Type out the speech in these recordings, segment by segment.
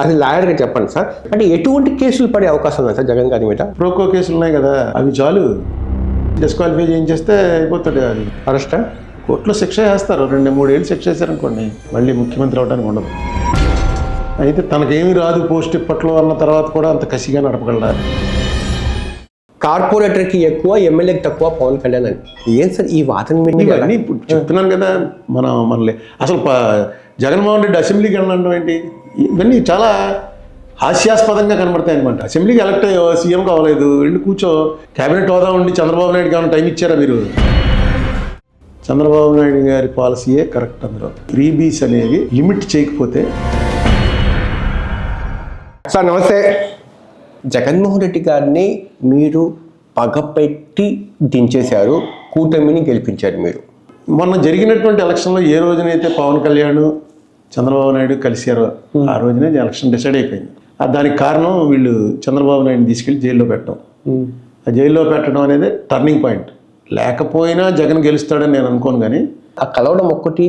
అది లాయర్గా చెప్పండి సార్. అంటే ఎటువంటి కేసులు పడే అవకాశం ఉంది సార్ జగన్ గారి మీద? ప్రోకో కేసులు ఉన్నాయి కదా అవి చాలు. డిస్క్వాలిఫై చేయించేస్తే అయిపోతాడు అది. అరెస్టా కోర్టులో శిక్ష వేస్తారు. రెండు మూడేళ్ళు శిక్ష వేశారనుకోండి మళ్ళీ ముఖ్యమంత్రి అవడానికి ఉండదు. అయితే తనకేమీ రాదు పోస్ట్ ఇప్పట్లో అన్న తర్వాత కూడా అంత కసిగా నడపగలరా కార్పొరేటర్కి ఎక్కువ ఎమ్మెల్యేకి తక్కువ పవన్ కళ్యాణ్ అని. ఏం సార్ ఈ వాదన ఇవన్నీ చెప్తున్నాను కదా మనం మనలే అసలు జగన్మోహన్ రెడ్డి అసెంబ్లీకి వెళ్ళడం ఏంటి? ఇవన్నీ చాలా హాస్యాస్పదంగా కనబడతాయి అనమాట అసెంబ్లీకి ఎలక్ట్ అయ్యో సీఎం కావలేదు వెళ్ళి కూర్చో. కేబినెట్ హోదా ఉండి చంద్రబాబు నాయుడుకి ఏమైనా టైం ఇచ్చారా మీరు? చంద్రబాబు నాయుడు గారి పాలసీయే కరెక్ట్ అందులో ఫ్రీబీస్ అనేవి లిమిట్ చేయకపోతే. సార్ నమస్తే. జగన్మోహన్ రెడ్డి గారిని మీరు పగపెట్టి దించేశారు కూటమిని గెలిపించారు మీరు. మొన్న జరిగినటువంటి ఎలక్షన్లో ఏ రోజునైతే పవన్ కళ్యాణ్ చంద్రబాబు నాయుడు కలిశారో ఆ రోజునే ఎలక్షన్ డిసైడ్ అయిపోయింది. ఆ దానికి కారణం వీళ్ళు చంద్రబాబు నాయుడుని తీసుకెళ్ళి జైల్లో పెట్టడం. ఆ జైల్లో పెట్టడం అనేది టర్నింగ్ పాయింట్ లేకపోయినా జగన్ గెలుస్తాడని నేను అనుకోను కానీ ఆ కలవడం ఒక్కటి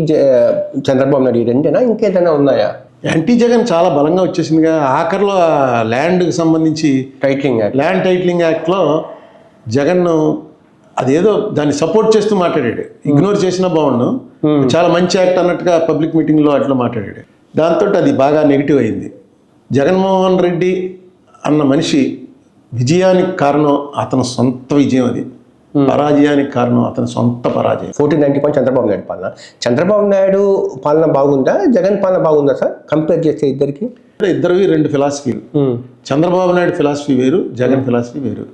చంద్రబాబు నాయుడు రెండేనా? ఇంకేదైనా ఉన్నాయా? యాంటీ జగన్ చాలా బలంగా వచ్చేసిందిగా. ఆఖరిలో ల్యాండ్కి సంబంధించి టైటిలింగ్ యాక్ట్ ల్యాండ్ టైటిలింగ్ యాక్ట్లో జగన్ అదేదో దాన్ని సపోర్ట్ చేస్తూ మాట్లాడాడు. ఇగ్నోర్ చేసినా బాగుండు. చాలా మంచి యాక్ట్ అన్నట్టుగా పబ్లిక్ మీటింగ్లో అట్లా మాట్లాడాడు. దాంతో అది బాగా నెగిటివ్ అయింది. జగన్మోహన్ రెడ్డి అన్న మనిషి విజయానికి కారణం అతని సొంత విజయం అది. పరాజయానికి కారణం అతని సొంత పరాజయం. Fourteen ninety point Chandrababu Naidu పాలన. చంద్రబాబు నాయుడు పాలన బాగుందా? జగన్ పాలన బాగుందా సార్? కంపేర్ చేస్తే ఇద్దరికి? ఇద్దరివి రెండు ఫిలాసఫీలు చంద్రబాబు నాయుడు ఫిలాసఫీ వేరు జగన్ ఫిలాసఫీ వేరు.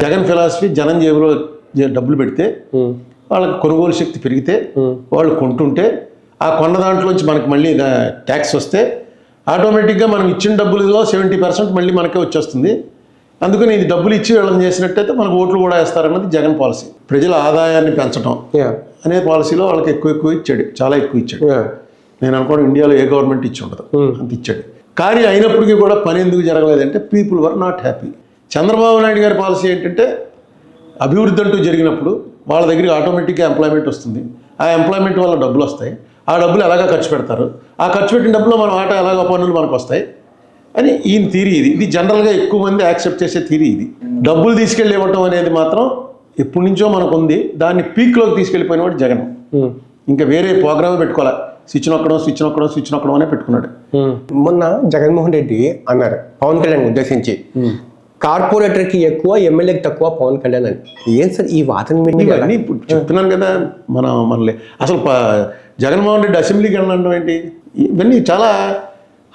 జగన్ ఫిలాసఫీ జనం జేబులో డబ్బులు పెడితే వాళ్ళకి కొనుగోలు శక్తి పెరిగితే వాళ్ళు కొంటుంటే ఆ కొన్న దాంట్లోంచి మనకి మళ్ళీ ట్యాక్స్ వస్తే ఆటోమేటిక్గా మనం ఇచ్చిన డబ్బులలో సెవెంటీ పర్సెంట్ మళ్ళీ మనకే వచ్చేస్తుంది. అందుకని ఇది డబ్బులు ఇచ్చి వీళ్ళని చేసినట్టయితే మనకు ఓట్లు కూడా వేస్తారన్నది జగన్ పాలసీ. ప్రజల ఆదాయాన్ని పెంచడం అనే పాలసీలో వాళ్ళకి ఎక్కువ ఎక్కువ ఇచ్చాడు. చాలా ఎక్కువ ఇచ్చాడు. నేను అనుకోవడం ఇండియాలో ఏ గవర్నమెంట్ ఇచ్చి ఉండదు. అంత ఇచ్చాడు. కానీ అయినప్పటికీ కూడా పని ఎందుకు జరగలేదంటే people were not happy. Chandrababu Naidu గారి పాలసీ ఏంటంటే అభివృద్ధి అంటూ జరిగినప్పుడు వాళ్ళ దగ్గరికి ఆటోమేటిక్గా ఎంప్లాయ్మెంట్ వస్తుంది. ఆ ఎంప్లాయ్మెంట్ వల్ల డబ్బులు వస్తాయి. ఆ డబ్బులు ఎలాగా ఖర్చు పెడతారు? ఆ ఖర్చు పెట్టిన డబ్బులు మన ఆట ఎలాగ పన్నులు మనకు వస్తాయి? అని ఈయన థీరీ ఇది. ఇది జనరల్గా ఎక్కువ మంది యాక్సెప్ట్ చేసే థీరీ ఇది. డబ్బులు తీసుకెళ్ళి ఇవ్వటం అనేది మాత్రం ఎప్పటి నుంచో మనకు ఉంది. దాన్ని పీక్లోకి తీసుకెళ్ళిపోయిన వాడు జగన్. ఇంకా వేరే ప్రోగ్రామ్ పెట్టుకోవాలి స్విచ్ నొక్కడం స్విచ్ నొక్కడం స్విచ్ నొక్కడం అనే పెట్టుకున్నాడు. మొన్న జగన్మోహన్ రెడ్డి అన్నారు పవన్ కళ్యాణ్ ఉద్దేశించి. కార్పొరేటర్కి ఎక్కువ ఎమ్మెల్యేకి తక్కువ పవన్ కళ్యాణ్ అని. ఏం సార్ ఈ వాదన చెప్తున్నాను కదా మనం మనలే అసలు జగన్మోహన్ రెడ్డి అసెంబ్లీకి వెళ్ళడం ఏంటి? ఇవన్నీ చాలా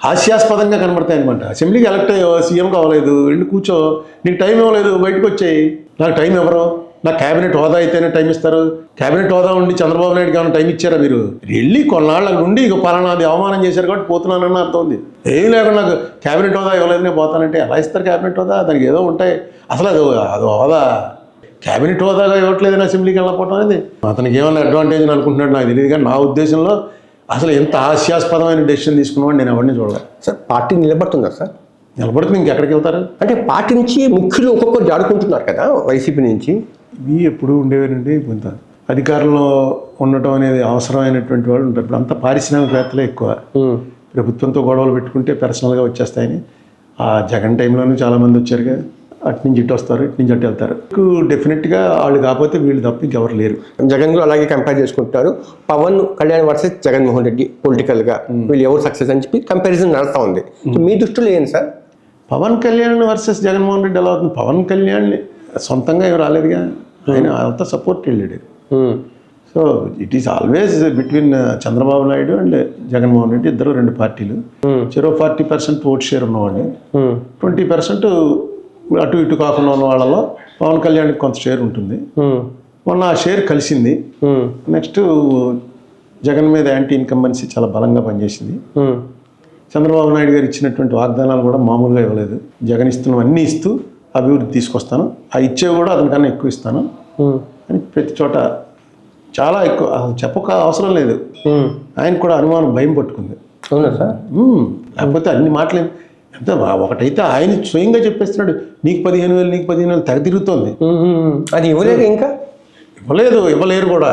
హాస్యాస్పదంగా కనబడతాయి అనమాట అసెంబ్లీకి ఎలక్ట్ అయ్యో సీఎం కావలేదు వెళ్ళి కూర్చో నీకు టైం ఇవ్వలేదు బయటకు వచ్చాయి. నాకు టైం ఎవరు నాకు క్యాబినెట్ హోదా అయితేనే టైం ఇస్తారు. క్యాబినెట్ హోదా ఉండి చంద్రబాబు నాయుడుకి ఏమైనా టైం ఇచ్చారా మీరు? వెళ్ళి కొన్నాళ్ళ నుండి ఇక పలానాది అవమానం చేశారు కాబట్టి పోతున్నానని అర్థం ఉంది ఏం లేకుండా నాకు క్యాబినెట్ హోదా ఇవ్వలేదు నేను పోతానంటే ఎలా ఇస్తారు క్యాబినెట్ హోదా? దానికి ఏదో ఉంటాయి. అసలు అది అది హోదా. క్యాబినెట్ హోదాగా ఇవ్వట్లేదని అసెంబ్లీకి వెళ్ళకపోవడం అనేది అతనికి ఏమైనా అడ్వాంటేజ్ అని అనుకుంటున్నాడు నాకు తెలియదు కానీ నా ఉద్దేశంలో అసలు ఎంత హాస్యాస్పదమైన డెసిషన్ తీసుకున్నామని నేను ఎవరిని చూడలేదు. సార్ పార్టీ నిలబడుతుందా సార్? నిలబడుతుంది ఇంకెక్కడికి వెళ్తారు? అంటే పార్టీ నుంచి ముఖ్యులు ఒక్కొక్కరు జాడుకుంటున్నారు కదా వైసీపీ నుంచి. ఇవి ఎప్పుడు ఉండేవేనండి? కొంత అధికారంలో ఉండటం అనేది అవసరమైనటువంటి వాళ్ళు ఉంటారు. ఇప్పుడు అంతా పారిశ్రామికవేత్తలే ఎక్కువ. ప్రభుత్వంతో గొడవలు పెట్టుకుంటే పర్సనల్గా వచ్చేస్తాయని. ఆ జగన్ టైంలోనూ చాలామంది వచ్చారుగా అటు నుంచి ఇటు వస్తారు ఇటు నుంచి అటు వెళ్తారు. డెఫినెట్గా వాళ్ళు కాకపోతే వీళ్ళు తప్ప ఇంకెవరు లేరు. జగన్ కూడా అలాగే కంపేర్ చేసుకుంటున్నారు పవన్ కళ్యాణ్ వర్సెస్ జగన్మోహన్ రెడ్డి పొలిటికల్గా వీళ్ళు ఎవరు సక్సెస్ అని చెప్పి కంపారిజన్ నడుస్తూ ఉంది. మీ దృష్టిలో ఏంటి సార్? పవన్ కళ్యాణ్ వర్సెస్ జగన్మోహన్ రెడ్డి ఎలా అవుతుంది? పవన్ కళ్యాణ్ సొంతంగా ఏం రాలేదుగా. ఆయన అంతా సపోర్ట్ వెళ్ళాడు. So it is always between Chandrababu Naidu and Jaganmohan Reddy ఇద్దరు రెండు పార్టీలు. చెరో ఫార్టీ పర్సెంట్ ఓట్ షేర్ ఉన్నవాళ్ళు. ట్వంటీ పర్సెంట్ అటు ఇటు కాకుండా ఉన్న వాళ్ళలో పవన్ కళ్యాణ్కి కొంత షేర్ ఉంటుంది. మొన్న ఆ షేర్ కలిసింది. నెక్స్ట్ జగన్ మీద యాంటీ ఇన్కంబెన్సీ చాలా బలంగా పనిచేసింది. చంద్రబాబు నాయుడు గారు ఇచ్చినటువంటి వాగ్దానాలు కూడా మామూలుగా ఇవ్వలేదు. జగన్ ఇస్తున్నవన్నీ ఇస్తూ అభివృద్ధి తీసుకొస్తాను. ఆ ఇచ్చేవి కూడా అతనికన్నా ఎక్కువ ఇస్తాను. అని ప్రతి చోట చాలా ఎక్కువ అసలు చెప్పక అవసరం లేదు. ఆయనకు కూడా అనుమానం భయం పట్టుకుంది. అవునా సార్. లేకపోతే అన్ని మాటలు ఎంత ఒకటైతే ఆయన స్వయంగా చెప్పేస్తున్నాడు నీకు పదిహేను వేలు నీకు పదిహేను వేలు తెగ తిరుగుతోంది. అది ఇవ్వలేక ఇంకా? ఇవ్వలేదు ఇవ్వలేరు కూడా.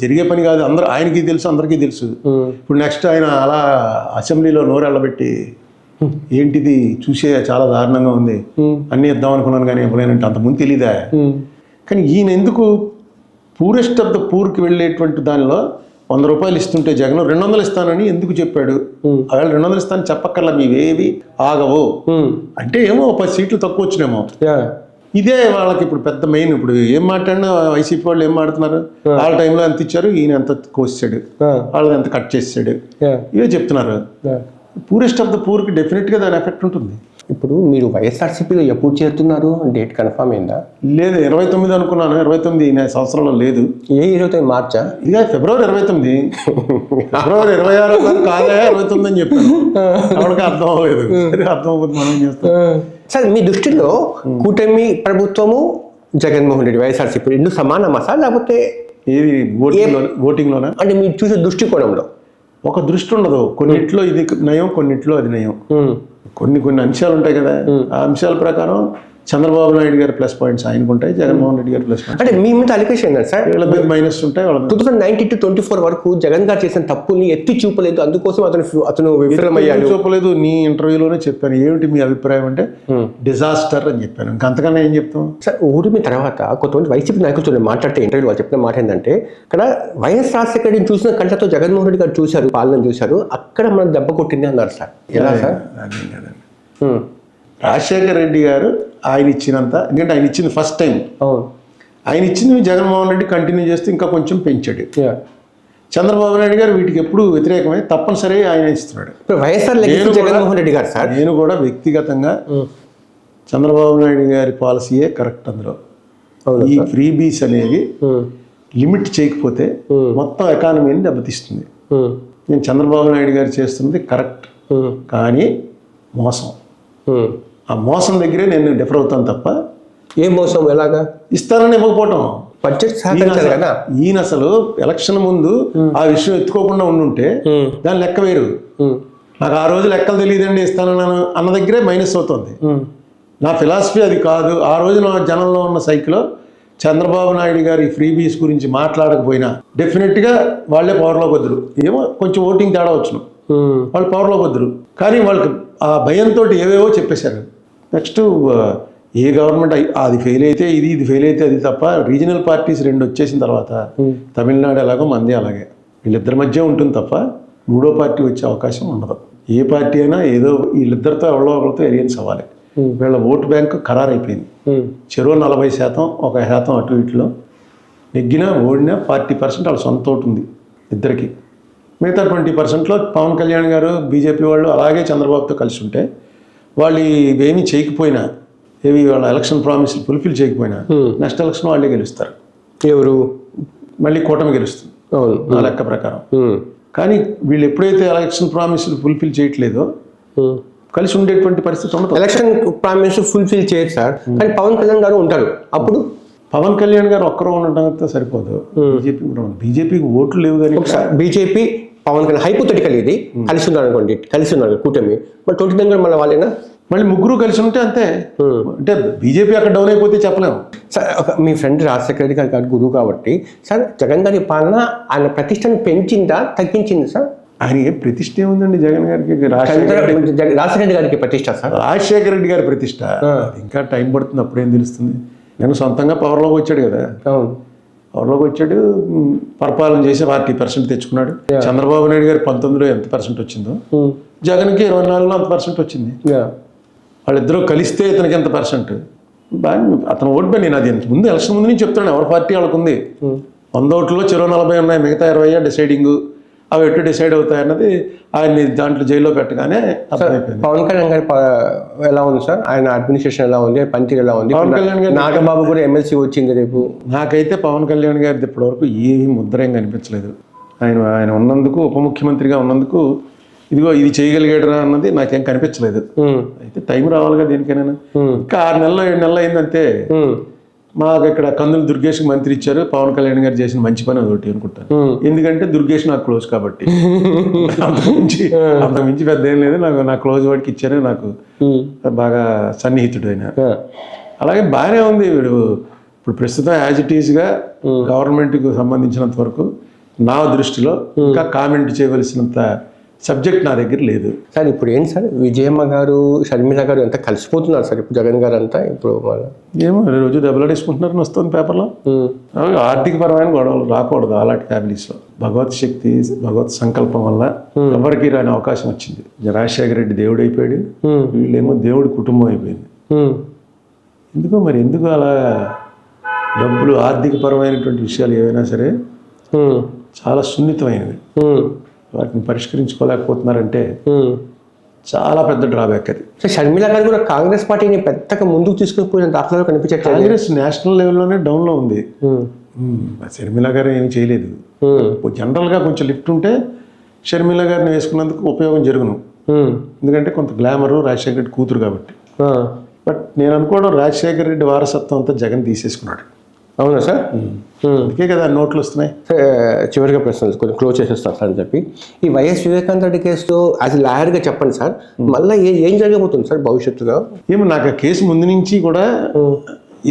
జరిగే పని కాదు అందరూ ఆయనకి తెలుసు అందరికీ తెలుసు. ఇప్పుడు నెక్స్ట్ ఆయన అలా అసెంబ్లీలో నోరెళ్ళబెట్టి ఏంటిది? చూసే చాలా దారుణంగా ఉంది. అన్నీ ఇద్దాం అనుకున్నాను కానీ ఇవ్వలేనంటే అంతకుముందు తెలీదా? కానీ ఈయన ఎందుకు పూరెస్ట్ ఆఫ్ ద పూర్కి వెళ్ళేటువంటి దానిలో వంద రూపాయలు ఇస్తుంటే జగన్ రెండు వందలు ఇస్తానని ఎందుకు చెప్పాడు? అవేళ రెండు వందలు ఇస్తానని చెప్పక్కర్లా మీవేవి? ఆగవు. అంటే ఏమో పది సీట్లు తక్కువ వచ్చినేమో. ఇదే వాళ్ళకి ఇప్పుడు పెద్ద మెయిన్ ఇప్పుడు ఏం మాట్లాడినా వైసీపీ వాళ్ళు ఏం మాట్లాడుతున్నారు? వాళ్ళ టైంలో ఎంత ఇచ్చారు? ఈయన ఎంత కోసాడు వాళ్ళని ఎంత కట్ చేసాడు ఇవే చెప్తున్నారు. పూరెస్ట్ ఆఫ్ ద పూర్కి డెఫినెట్గా దాని ఎఫెక్ట్ ఉంటుంది. ఇప్పుడు మీరు వైఎస్ఆర్సీపీలో ఎప్పుడు చేరుతున్నారు? డేట్ కన్ఫర్మ్ అయిందా? లేదు ఇరవై తొమ్మిది అనుకున్నాను. ఇరవై తొమ్మిది ఈ సంవత్సరంలో లేదు. ఏ ఇరవై తొమ్మిది మార్చా? ఇదే ఫిబ్రవరి ఇరవై తొమ్మిది. ఫిబ్రవరి ఇరవై ఆరు కాదే ఇరవై తొమ్మిది అని చెప్పాను. ఎవరికి అర్థం అవ్వలేదు. అర్థం అవ్వదు మనం చేస్తాం? సార్ మీ దృష్టిలో కూటమి ప్రభుత్వము జగన్మోహన్ రెడ్డి వైఎస్ఆర్సీపీ రెండు సమానమా సార్? లేకపోతే ఏది ఓటింగ్లో ఓటింగ్లోనా అంటే మీరు చూసే దృష్టికోణంలో. ఒక దృష్టి ఉండదు. కొన్నిట్లో ఇది నయం కొన్నిట్లో అది నయం. కొన్ని కొన్ని అంశాలు ఉంటాయి కదా ఆ అంశాల ప్రకారం చంద్రబాబు నాయుడు గారి ప్లస్ పాయింట్స్ ఆయనకు ఉంటాయి జగన్మోహన్ రెడ్డి గారి ప్లస్ పాయింట్స్ అంటే మీ మీద అలికేషన్ ఏంటంటే సార్? వీళ్ళ మీద మైనస్ ఉంటాయి వాళ్ళ two thousand nineteen to twenty four వరకు జగన్ గారు చేసిన తప్పుల్ని ఎత్తి చూపలేదు అందుకోసం అతను అతను విఫలమయ్యాడు. చూపలేదు నీ ఇంటర్వ్యూలోనే చెప్పాను. ఏమిటి మీ అభిప్రాయం అంటే డిజాస్టర్ అని చెప్పాను. ఇంకంతకన్నా ఏం చెప్తాం? సార్ ఓడిన తర్వాత కొంతమంది వైసీపీ నాయకులతో మాట్లాడితే ఇంటర్వ్యూ వాళ్ళు చెప్పిన మాట ఏంటంటే ఇక్కడ వైఎస్ రాజశేఖర రెడ్డిని చూసిన కళ్ళతో జగన్మోహన్ రెడ్డి గారు చూశారు పాలన చూశారు అక్కడ మనం దెబ్బ కొట్టింది అన్నారు సార్. ఎలా సార్. రాజశేఖర్ రెడ్డి గారు ఆయన ఇచ్చినంత ఎందుకంటే ఆయన ఇచ్చింది ఫస్ట్ టైం ఆయన ఇచ్చింది జగన్మోహన్ రెడ్డి కంటిన్యూ చేస్తూ ఇంకా కొంచెం పెంచాడు. చంద్రబాబు నాయుడు గారు వీటికి ఎప్పుడు వ్యతిరేకమై తప్పనిసరి ఆయన ఇస్తున్నాడు వైఎస్ఆర్ జగన్మోహన్ రెడ్డి గారు సార్ నేను కూడా వ్యక్తిగతంగా ఉమ్. చంద్రబాబు నాయుడు గారి పాలసీయే కరెక్ట్ అందులో ఈ ఫ్రీ బీస్ అనేవి ఉమ్. లిమిట్ చేయకపోతే Hmm. మొత్తం ఎకానమీని దెబ్బతీస్తుంది. నేను చంద్రబాబు నాయుడు గారు చేస్తున్నది కరెక్ట్. కానీ మోసం. ఆ మోసం దగ్గరే నేను డిఫర్ అవుతాను తప్ప ఏ మోసం? ఎలాగా? ఇస్తానని ఇవ్వకపోవటం. బడ్జెట్ ఈయన అసలు- ఎలక్షన్ ముందు ఆ విషయం ఎత్తుకోకుండా ఉండుంటే. దాని లెక్క వేరు. నాకు ఆ రోజు లెక్కలు తెలియదండి ఇస్తానన్నాను అన్న దగ్గరే మైనస్ అవుతుంది. నా ఫిలాసఫీ అది కాదు. ఆ రోజు నా జనంలో ఉన్న సైకిల్లో చంద్రబాబు నాయుడు గారి ఫ్రీ బీస్ గురించి మాట్లాడకపోయినా డెఫినెట్గా వాళ్ళే పవర్లోకి వద్దరు ఏమో కొంచెం ఓటింగ్ తేడా వచ్చును. వాళ్ళు పవర్లోకి వద్దరు కానీ వాళ్ళకి ఆ భయంతో ఏవేవో చెప్పేశారు. నెక్స్ట్ ఏ గవర్నమెంట్ అది ఫెయిల్ అయితే ఇది ఇది ఫెయిల్ అయితే అది తప్ప రీజనల్ పార్టీస్ రెండు వచ్చేసిన తర్వాత తమిళనాడు ఎలాగో మంది అలాగే. వీళ్ళిద్దరి మధ్య ఉంటుంది తప్ప మూడో పార్టీ వచ్చే అవకాశం ఉండదు. ఏ పార్టీ అయినా ఏదో వీళ్ళిద్దరితో ఎవరో ఒకరితో ఎలియన్స్ అవ్వాలి. వీళ్ళ ఓటు బ్యాంక్ ఖరారైపోయింది. చెరువు నలభై శాతం ఒక శాతం అటు ఇటులో నెగ్గినా ఓడినా ఫార్టీ పర్సెంట్ వాళ్ళ సొంత ఓటు ఉంది ఇద్దరికి. మిగతా ట్వంటీ పర్సెంట్లో పవన్ కళ్యాణ్ గారు బీజేపీ వాళ్ళు అలాగే చంద్రబాబుతో కలిసి ఉంటే వాళ్ళు ఇవేమీ చేయకపోయినా ఏవి వాళ్ళ ఎలక్షన్ ప్రామిస్లు ఫుల్ఫిల్ చేయకపోయినా నెక్స్ట్ ఎలక్షన్ వాళ్ళే గెలుస్తారు. ఎవరు? మళ్ళీ కూటమి గెలుస్తుంది. నా లెక్క ప్రకారం. ఉమ్. కానీ వీళ్ళు ఎప్పుడైతే ఎలక్షన్ ప్రామిస్లు ఫుల్ఫిల్ చేయట్లేదో. కలిసి ఉండేటువంటి పరిస్థితి ఉండదు. ఎలక్షన్ ప్రామిస్ ఫుల్ఫిల్ చేయరు సార్. కానీ పవన్ కళ్యాణ్ గారు ఉంటారు. అప్పుడు? పవన్ కళ్యాణ్ గారు ఒక్కరూ ఉండటంతో సరిపోదు. బీజేపీ బీజేపీకి ఓట్లు లేవు కానీ ఒకసారి బీజేపీ పవన్ కళ్యాణ్ హైపోతెటికల్ ఇది కలిసి ఉన్నారు అనుకోండి. కలిసి ఉన్నారు కూటమి. మరి ట్వంటీ నైన్ కూడా మళ్ళీ వాళ్ళేనా? మళ్ళీ ముగ్గురు కలిసి ఉంటే అంతే. అంటే బీజేపీ అక్కడ డౌన్ అయిపోతే చెప్పలేము. సార్ ఒక మీ ఫ్రెండ్ రాజశేఖర రెడ్డి గారి గారి గురువు కాబట్టి. సార్ జగన్ గారి పాలన ఆయన ప్రతిష్టను పెంచిందా తగ్గించింది సార్? ఆయన ఏం ప్రతిష్ట ఏముందండి జగన్ గారికి? రాజశేఖర రెడ్డి గారికి. ప్రతిష్ట సార్? రాజశేఖర రెడ్డి గారి ప్రతిష్ట. ఇంకా టైం పడుతుంది అప్పుడేం తెలుస్తుంది? నేను సొంతంగా పవర్లోకి వచ్చాడు కదా. పవర్లోకి వచ్చాడు? పరిపాలన చేసి ఫార్టీ పర్సెంట్ తెచ్చుకున్నాడు. చంద్రబాబు నాయుడు గారు పంతొమ్మిదిలో ఎంత పర్సెంట్ వచ్చిందో? ఉమ్. జగన్కి ఇరవై నాలుగులో అంత పర్సెంట్ వచ్చింది. వాళ్ళిద్దరూ కలిస్తే ఇతనికి ఎంత పర్సెంట్? బాగా అతను ఓట్ నేను అది ముందు ఎలక్షన్ ముందు నుంచి చెప్తాను ఎవరి పార్టీ వాళ్ళకు ఉంది వంద ఓట్లలో చెరో నలభై ఉన్నాయి మిగతా ఇరవై డిసైడింగ్. అవి ఎటు డిసైడ్ అవుతాయి అన్నది ఆయన్ని దాంట్లో జైల్లో పెట్టగానే పవన్ కళ్యాణ్ గారి ఎలా ఉంది సార్? ఆయన అడ్మినిస్ట్రేషన్ ఎలా ఉంది? పనితీరు ఎలా ఉంది? పవన్ కళ్యాణ్ గారి- నాగబాబు కూడా ఎమ్మెల్సీ వచ్చింది రేపు. నాకైతే పవన్ కళ్యాణ్ గారిది ఇప్పటివరకు ఏమీ ముద్ర ఏం కనిపించలేదు. ఆయన ఆయన ఉన్నందుకు ఉప ముఖ్యమంత్రిగా ఉన్నందుకు ఇదిగో ఇది చేయగలిగాడురా అన్నది నాకేం కనిపించలేదు. అయితే టైం రావాలిగా దేనికైనా. ఇంకా ఆరు నెలలు ఏడు నెలలు అయిందంతే. మాకు ఇక్కడ కందులు దుర్గేష్కి మంత్రి ఇచ్చారు. పవన్ కళ్యాణ్ గారు చేసిన మంచి పని అదొకటి అనుకుంటాను. ఎందుకంటే దుర్గేష్ నాకు క్లోజ్ కాబట్టి. అంత మించి అంత మించి పెద్ద ఏం లేదు. నాకు నా క్లోజ్ వాడికి ఇచ్చారు. నాకు. బాగా సన్నిహితుడు ఆయన. అలాగే బాగానే ఉంది వీడు. ఇప్పుడు ప్రస్తుతం యాజ్ ఇట్ ఈస్గా గవర్నమెంట్కి సంబంధించినంత వరకు నా దృష్టిలో ఇంకా కామెంట్ చేయవలసినంత సబ్జెక్ట్ నా దగ్గర లేదు. సార్ ఇప్పుడు ఏంటి సార్? విజయమ్మ గారు షర్మిల గారు అంతా కలిసిపోతున్నారు సార్? ఇప్పుడు జగన్ గారు అంతా ఇప్పుడు ఏమో రోజు దెబ్బలాడేసుకుంటున్నారని వస్తుంది పేపర్లో. ఉమ్, ఆర్థికపరమైన గొడవలు రాకూడదు అలాంటి ఫ్యామిలీస్లో భగవత్ శక్తి భగవత్ సంకల్పం వల్ల ఎవరికి రాని అవకాశం వచ్చింది. రాజశేఖర రెడ్డి దేవుడు అయిపోయాడు. వీళ్ళేమో దేవుడి కుటుంబం అయిపోయింది. ఎందుకో మరి ఎందుకు అలా డబ్బులు ఆర్థికపరమైనటువంటి విషయాలు ఏవైనా సరే చాలా సున్నితమైనవి. వాటిని పరిష్కరించుకోలేకపోతున్నారంటే. చాలా పెద్ద డ్రాబ్యాక్ అది. షర్మిల గారు కూడా కాంగ్రెస్ పార్టీని పెద్దగా ముందుకు తీసుకుని పోయిన దాఖలాలు కనిపించట్లేదు. కాంగ్రెస్ నేషనల్ లెవెల్లోనే డౌన్లో ఉంది. షర్మిల గారు ఏమీ చేయలేదు. జనరల్గా కొంచెం లిఫ్ట్ ఉంటే షర్మిల గారిని వేసుకున్నందుకు ఉపయోగం జరుగును. ఎందుకంటే కొంత గ్లామరు రాజశేఖర రెడ్డి కూతురు కాబట్టి. బట్ నేను అనుకోవడం రాజశేఖర రెడ్డి వారసత్వం అంతా జగన్ తీసేసుకున్నాడు. అవునా సార్. అందుకే కదా నోట్లు వస్తున్నాయి. చివరిగా ప్రశ్నలు కొంచెం క్లోజ్ చేసేస్తాను సార్ అని చెప్పి. ఈ వైఎస్ వివేకానంద రెడ్డి కేసులో యాజ్ లాయర్గా చెప్పండి సార్. మళ్ళీ ఏ ఏం జరగబోతుంది సార్ భవిష్యత్తులో? ఏమో నాకు ఆ కేసు ముందు నుంచి కూడా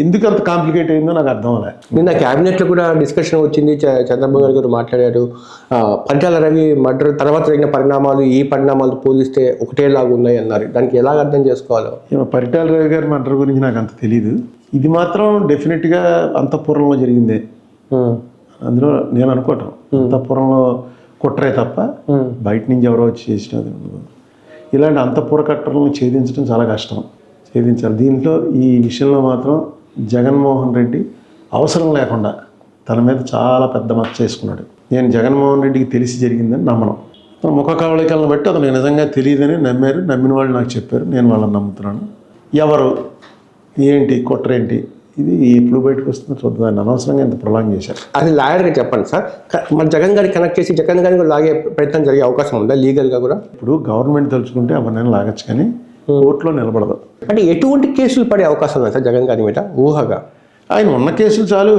ఎందుకు అంత కాంప్లికేట్ అయిందో నాకు అర్థం అవ్వలే. నిన్న క్యాబినెట్లో కూడా డిస్కషన్ వచ్చింది. చంద్రబాబు నాయుడు గారు మాట్లాడారు. పరిటాల రవి మర్డర్ తర్వాత జరిగిన పరిణామాలు ఈ పరిణామాలు పోలిస్తే ఒకటేలాగా ఉన్నాయి అన్నారు. దానికి ఎలాగ అర్థం చేసుకోవాలో? పరిటాల రవి గారి మర్డర్ గురించి నాకు అంత తెలియదు ఇది మాత్రం డెఫినెట్గా అంతఃపురంలో జరిగిందే. అందులో నేను అనుకోవటం. అంతఃపురంలో కుట్రే తప్ప బయట నుంచి ఎవరో వచ్చి చేసినది. ఇలాంటి అంతఃపుర కట్టలను ఛేదించడం చాలా కష్టం. ఛేదించాలి. దీంట్లో ఈ విషయంలో మాత్రం జగన్మోహన్ రెడ్డి అవసరం లేకుండా తన మీద చాలా పెద్ద మచ్చ చేసుకున్నాడు నేను జగన్మోహన్ రెడ్డికి తెలిసి జరిగిందని నమ్మను. ముఖ కవళికలను బట్టి అతను నిజంగా తెలియదని నమ్మారు నమ్మిన వాళ్ళు నాకు చెప్పారు నేను వాళ్ళని నమ్ముతున్నాను. ఎవరు ఏంటి కుట్రేంటి ఇది ఎప్పుడు బయటకు వస్తుందో చూద్దాం. అనవసరంగా ఇంత ప్రొలాంగ్ చేశారు. అది లాయర్గా చెప్పండి సార్. మన జగన్ గారికి కనెక్ట్ చేసి జగన్ గారిని కూడా లాగే ప్రయత్నం జరిగే అవకాశం ఉందా లీగల్గా కూడా? ఇప్పుడు గవర్నమెంట్ తలుచుకుంటే ఎవరినైనా లాగచ్చు కానీ కోర్టులో నిలబడదు. అంటే ఎటువంటి కేసులు పడే అవకాశం ఉంది సార్ జగన్ గారి మీద? ఊహగా. ఆయన ఉన్న కేసులు చాలు.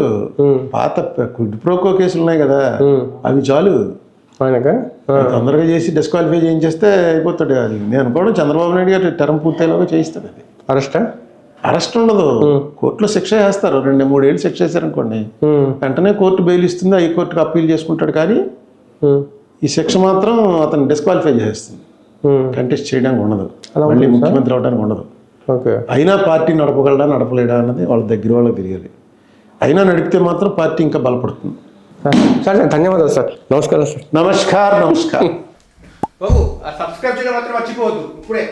పాత కుడ్ ప్రోకో కేసులు ఉన్నాయి కదా. అవి చాలు. ఆయనగా తొందరగా చేసి డిస్క్వాలిఫై చేయించేస్తే అయిపోతాడు. అది నేను అనుకోవడం చంద్రబాబు నాయుడు గారు టర్మ్ పూర్తయ్యేలాగా చేయిస్తాడు అది. అరెస్టా? అరెస్ట్ ఉండదు. కోర్టులో శిక్ష వేస్తారు. రెండు మూడేళ్ళు శిక్ష వేశారనుకోండి. వెంటనే కోర్టు బెయిల్ ఇస్తుంది. హై కోర్టుకు అప్పీల్ చేసుకుంటాడు కానీ ఈ శిక్ష మాత్రం అతను డిస్క్వాలిఫై చేస్తుంది కంటెస్ట్ చేయడానికి ఉండదు. మళ్ళీ ముఖ్యమంత్రి అవడానికి ఉండదు. ఓకే. అయినా పార్టీ నడపగలడా నడపలేడా అన్నది వాళ్ళ దగ్గర వాళ్ళకి తెలియాలి. అయినా నడిపితే మాత్రం పార్టీ ఇంకా బలపడుతుంది. సార్ సార్ ధన్యవాదాలు సార్. నమస్కారం సార్. నమస్కార్ నమస్కార్. బాబు సబ్స్క్రైబ్ చేయడం మాత్రం మర్చిపోవద్దు. ఇప్పుడే.